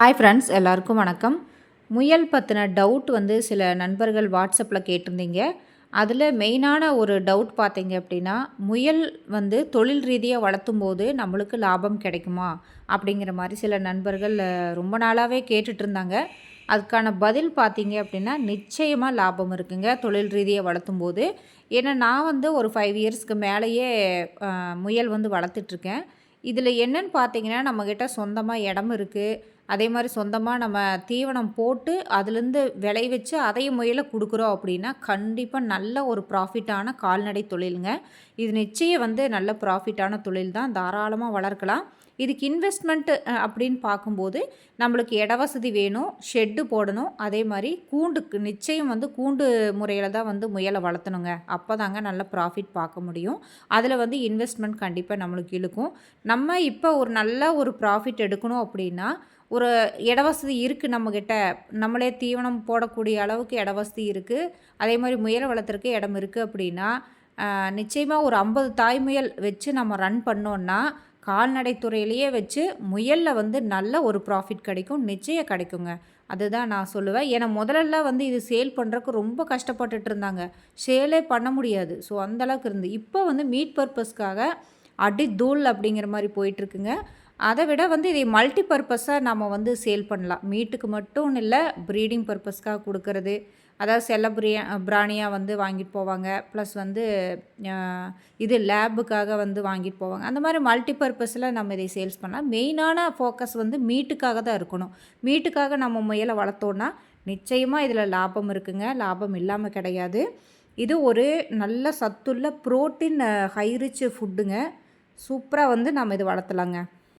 Hi friends எல்லாருக்கும் வணக்கம். முயல் பற்றின டவுட் வந்து சில நண்பர்கள் வாட்ஸ்அப்பில் கேட்டிருந்தீங்க. அதில் மெயினான ஒரு டவுட் பார்த்தீங்க அப்படின்னா முயல் வந்து தொழில் ரீதியாக வளர்த்தும் போது நம்மளுக்கு லாபம் கிடைக்குமா? அப்படிங்கிற மாதிரி சில நண்பர்கள் ரொம்ப நாளாகவே கேட்டுட்ருந்தாங்க அதுக்கான பதில் பார்த்தீங்க அப்படின்னா நிச்சயமாக லாபம் இருக்குங்க தொழில் ரீதியாக வளர்த்தும் போது ஏன்னா நான் வந்து ஒரு ஃபைவ் இயர்ஸ்க்கு மேலேயே முயல் வந்து வளர்த்துட்ருக்கேன் இதில் என்னன்னு பார்த்தீங்கன்னா நம்மக்கிட்ட சொந்தமாக இடம் இருக்குது அதே மாதிரி சொந்தமாக நம்ம தீவனம் போட்டு அதுலேருந்து விளை வச்சு அதையும் முயல கொடுக்குறோம் அப்படின்னா கண்டிப்பாக நல்ல ஒரு ப்ராஃபிட்டான கால்நடை தொழிலுங்க. இது நிச்சயம் வந்து நல்ல ப்ராஃபிட்டான தொழில் தான். தாராளமாக வளர்க்கலாம். இதுக்கு இன்வெஸ்ட்மெண்ட்டு அப்படின்னு பார்க்கும்போது நம்மளுக்கு இட வசதி வேணும் ஷெட்டு போடணும். அதே மாதிரி கூண்டுக்கு நிச்சயம் வந்து கூண்டு முறையில் தான் வந்து முயலை வளர்த்தணுங்க. அப்போ தாங்க நல்ல ப்ராஃபிட் பார்க்க முடியும். அதில் வந்து இன்வெஸ்ட்மெண்ட் கண்டிப்பாக நம்மளுக்கு இழுக்கும். நம்ம இப்போ ஒரு நல்ல ஒரு ப்ராஃபிட் எடுக்கணும் அப்படின்னா ஒரு இட வசதி இருக்குது நம்மக்கிட்ட நம்மளே தீவனம் போடக்கூடிய அளவுக்கு இட வசதி இருக்குது அதே மாதிரி முயல் வளர்த்துறக்கு இடம் இருக்குது அப்படின்னா நிச்சயமாக ஒரு ஐம்பது தாய் முயல் வச்சு நம்ம ரன் பண்ணோன்னா கால்நடை துறையிலேயே வச்சு முயலில் வந்து நல்ல ஒரு ப்ராஃபிட் கிடைக்கும் நிச்சயம் கிடைக்குங்க. அதுதான் நான் சொல்லுவேன். ஏன்னா முதலெல்லாம் வந்து இது சேல் பண்ணுறக்கு ரொம்ப கஷ்டப்பட்டுட்டு இருந்தாங்க. சேலே பண்ண முடியாது. ஸோ அந்தளவுக்கு இருந்து இப்போ வந்து மீட் பர்பஸ்க்காக அடி தூள் அப்படிங்கிற மாதிரி போயிட்டுருக்குங்க அதை விட வந்து இதை மல்டி பர்பஸாக நம்ம வந்து சேல் பண்ணலாம். மீட்டுக்கு மட்டும் இல்லை ப்ரீடிங் பர்பஸ்க்காக கொடுக்கறது. அதாவது செல்ல பிரியா பிராணியாக வந்து வாங்கிட்டு போவாங்க. ப்ளஸ் வந்து இது லேபுக்காக வந்து வாங்கிட்டு போவாங்க. அந்த மாதிரி மல்டி பர்பஸில் நம்ம இதை சேல்ஸ் பண்ணலாம். மெயினான ஃபோக்கஸ் வந்து மீட்டுக்காக தான் இருக்கணும். மீட்டுக்காக நம்ம முயலை வளர்த்தோன்னா நிச்சயமாக இதில் லாபம் இருக்குங்க. லாபம் இல்லாமல் கிடையாது. இது ஒரு நல்ல சத்துள்ள ப்ரோட்டீன் ஹைரிச் ஃபுட்டுங்க சூப்பராக வந்து நம்ம இது வளர்த்தலாங்க.